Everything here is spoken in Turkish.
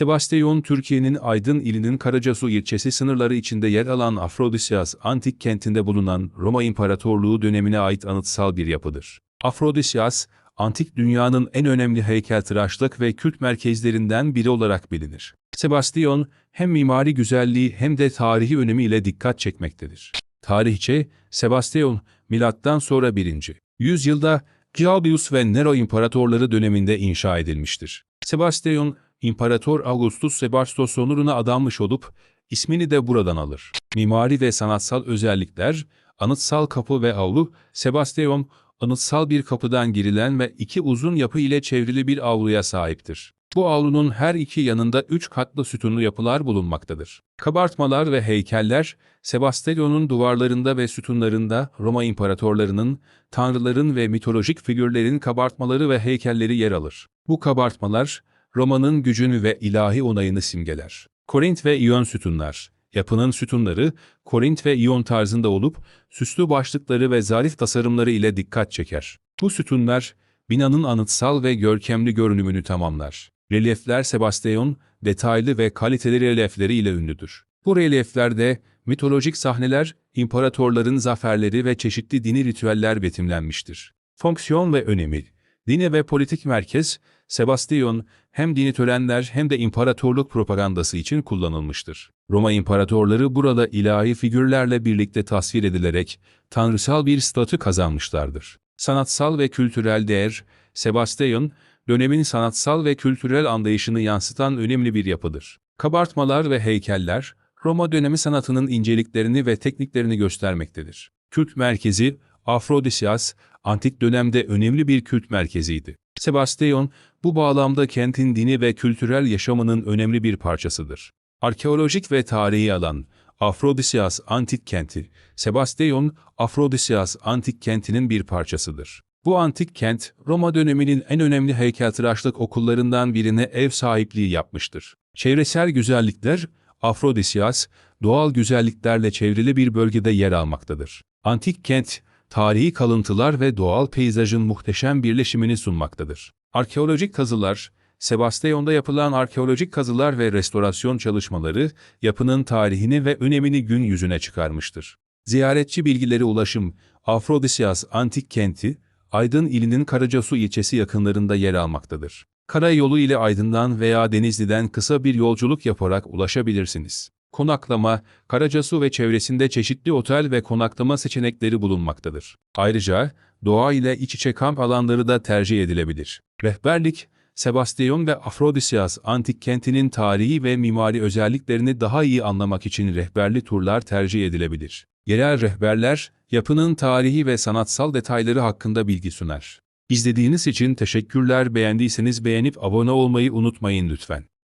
Sebastion, Türkiye'nin Aydın ilinin Karacasu ilçesi sınırları içinde yer alan Afrodisias antik kentinde bulunan Roma İmparatorluğu dönemine ait anıtsal bir yapıdır. Afrodisias, antik dünyanın en önemli heykeltıraşlık ve kült merkezlerinden biri olarak bilinir. Sebastion, hem mimari güzelliği hem de tarihi önemiyle dikkat çekmektedir. Tarihçe, Sebastion, milattan sonra 1. yüzyılda Claudius ve Nero imparatorları döneminde inşa edilmiştir. Sebastion, İmparator Augustus Sebastos onuruna adanmış olup, ismini de buradan alır. Mimari ve sanatsal özellikler, anıtsal kapı ve avlu, Sebastion, anıtsal bir kapıdan girilen ve iki uzun yapı ile çevrili bir avluya sahiptir. Bu avlunun her iki yanında üç katlı sütunlu yapılar bulunmaktadır. Kabartmalar ve heykeller, Sebastion'un duvarlarında ve sütunlarında Roma imparatorlarının, tanrıların ve mitolojik figürlerin kabartmaları ve heykelleri yer alır. Bu kabartmalar, Roma'nın gücünü ve ilahi onayını simgeler. Korint ve İyon sütunlar Yapının sütunları, Korint ve İyon tarzında olup, süslü başlıkları ve zarif tasarımları ile dikkat çeker. Bu sütunlar, binanın anıtsal ve görkemli görünümünü tamamlar. Relyefler Sebastion, detaylı ve kaliteli relyefleri ile ünlüdür. Bu relyeflerde mitolojik sahneler, imparatorların zaferleri ve çeşitli dini ritüeller betimlenmiştir. Fonksiyon ve önemi Dini ve politik merkez, Sebastion, hem dini törenler hem de imparatorluk propagandası için kullanılmıştır. Roma imparatorları burada ilahi figürlerle birlikte tasvir edilerek tanrısal bir statü kazanmışlardır. Sanatsal ve kültürel değer, Sebastion, dönemin sanatsal ve kültürel anlayışını yansıtan önemli bir yapıdır. Kabartmalar ve heykeller, Roma dönemi sanatının inceliklerini ve tekniklerini göstermektedir. Kült merkezi, Afrodisias, antik dönemde önemli bir kült merkeziydi. Sebastion, bu bağlamda kentin dini ve kültürel yaşamının önemli bir parçasıdır. Arkeolojik ve tarihi alan, Afrodisias antik kenti, Sebastion, Afrodisias antik kentinin bir parçasıdır. Bu antik kent, Roma döneminin en önemli heykeltıraşlık okullarından birine ev sahipliği yapmıştır. Çevresel güzellikler, Afrodisias, doğal güzelliklerle çevrili bir bölgede yer almaktadır. Antik kent, tarihi kalıntılar ve doğal peyzajın muhteşem birleşimini sunmaktadır. Arkeolojik kazılar, Sebastion'da yapılan arkeolojik kazılar ve restorasyon çalışmaları, yapının tarihini ve önemini gün yüzüne çıkarmıştır. Ziyaretçi bilgileri ulaşım, Afrodisias antik kenti, Aydın ilinin Karacasu ilçesi yakınlarında yer almaktadır. Karayolu ile Aydın'dan veya Denizli'den kısa bir yolculuk yaparak ulaşabilirsiniz. Konaklama, Karacasu ve çevresinde çeşitli otel ve konaklama seçenekleri bulunmaktadır. Ayrıca, doğa ile iç içe kamp alanları da tercih edilebilir. Rehberlik, Sebastion ve Afrodisias antik kentinin tarihi ve mimari özelliklerini daha iyi anlamak için rehberli turlar tercih edilebilir. Yerel rehberler, yapının tarihi ve sanatsal detayları hakkında bilgi sunar. İzlediğiniz için teşekkürler beğendiyseniz beğenip abone olmayı unutmayın lütfen.